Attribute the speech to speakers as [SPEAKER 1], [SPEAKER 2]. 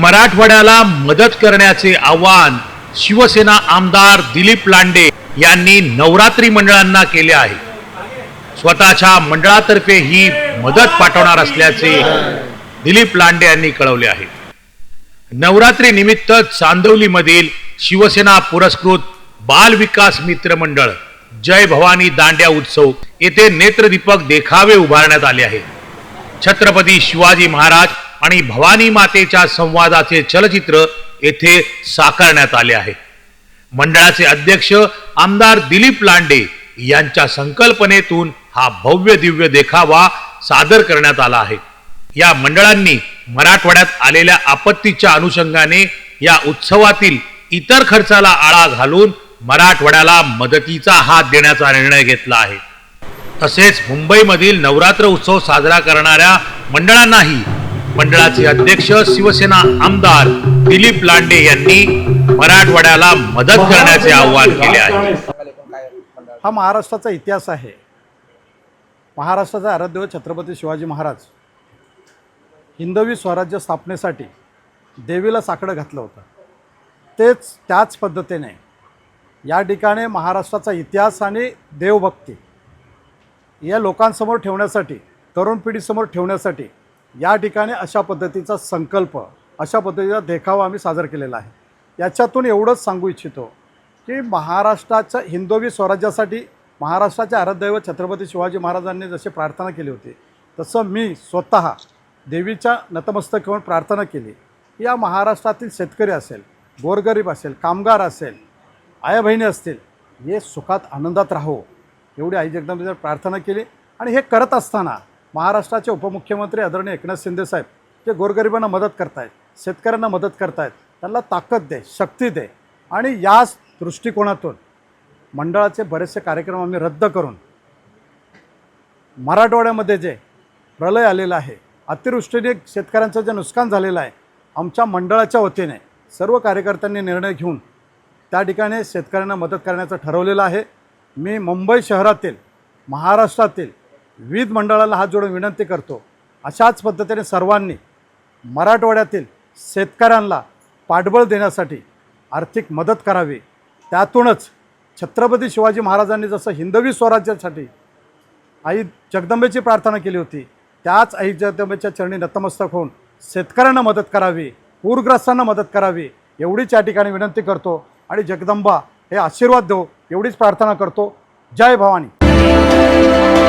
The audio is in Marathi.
[SPEAKER 1] मराठवाड्याला मदत करण्याचे आवाहन शिवसेना आमदार दिलीप लांडे यांनी नवरात्री मंडळांना केले आहे. स्वतःच्या मंडळातर्फे ही मदत पाठवणार असल्याचे दिलीप लांडे यांनी कळवले आहे. नवरात्री निमित्त चांदवलीमधील शिवसेना पुरस्कृत बाल विकास मित्र मंडळ जय भवानी दांड्या उत्सव येथे नेत्रदीपक देखावे उभारण्यात आले आहे छत्रपती शिवाजी महाराज आणि भवानी मातेच्या संवादाचे चलचित्र येथे साकारण्यात आले आहे. मंडळाचे अध्यक्ष आमदार दिलीप लांडे यांच्या संकल्पनेतून हा भव्य दिव्य देखावा सादर करण्यात आला आहे. या मंडळांनी मराठवाड्यात आलेल्या आपत्तीच्या अनुषंगाने या उत्सवातील इतर खर्चाला आळा घालून मराठवाड्याला मदतीचा हात देण्याचा निर्णय घेतला आहे. तसेच मुंबईमधील नवरात्र उत्सव साजरा करणाऱ्या मंडळांनाही मंडळाचे अध्यक्ष शिवसेना आमदार दिलीप लांडे यांनी मराठवाड्याला मदत करण्याचे आवाहन केले आहे.
[SPEAKER 2] हा महाराष्ट्राचा इतिहास आहे. महाराष्ट्राचा आराध्य छत्रपती शिवाजी महाराज हिंदवी स्वराज्य स्थापनेसाठी देवीला साकडं घातलं होतं. तेच त्याच पद्धतीने या ठिकाणी महाराष्ट्राचा इतिहास आणि देवभक्ती या लोकांसमोर ठेवण्यासाठी तरुण पिढीसमोर ठेवण्यासाठी या ठिकाणी अशा पद्धतीचा संकल्प अशा पद्धतीचा देखावा आम्ही सादर केलेला आहे. याच्यातून एवढंच सांगू इच्छितो की महाराष्ट्राच्या हिंदवी स्वराज्यासाठी महाराष्ट्राचे आराध्यदैवत छत्रपती शिवाजी महाराजांनी जशी प्रार्थना केली होती तसं मी स्वतः देवीच्या नतमस्तक होऊन प्रार्थना केली. या महाराष्ट्रातील शेतकरी असेल गोरगरीब असेल कामगार असेल आया बहिणी असतील हे सुखात आनंदात राहो एवढी आई जगदंबेने प्रार्थना केली. आणि हे करत असताना महाराष्ट्राचे उपमुख्यमंत्री आदरणीय एकनाथ शिंदे साहेब जे गोरगरिबांना मदत करतायत शेतकऱ्यांना मदत करतायत त्यांना ताकद दे शक्ती दे. आणि याच दृष्टिकोनातून मंडळाचे बरेचसे कार्यक्रम आम्ही रद्द करून मराठवाड्यामध्ये जे प्रलय आलेला आहे अतिवृष्टीने शेतकऱ्यांचं जे नुकसान झालेलं आहे आमच्या मंडळाच्या वतीने सर्व कार्यकर्त्यांनी निर्णय घेऊन त्या ठिकाणी शेतकऱ्यांना मदत करण्याचं ठरवलेलं आहे. मी मुंबई शहरातील महाराष्ट्रातील वीज मंडळाला हात जोडून विनंती करतो. अशाच पद्धतीने सर्वांनी मराठवाड्यातील शेतकऱ्यांना पाठबळ देण्यासाठी आर्थिक मदत करावी. त्यातूनच छत्रपती शिवाजी महाराजांनी जसं हिंदवी स्वराज्यासाठी आई जगदंबेची प्रार्थना केली होती त्याच आई जगदंबेच्या चरणी नतमस्तक होऊन शेतकऱ्यांना मदत करावी पूरग्रस्तांना मदत करावी एवढीच या ठिकाणी विनंती करतो आणि जगदंबा हे आशीर्वाद देऊ एवढीच प्रार्थना करतो. जय भवानी.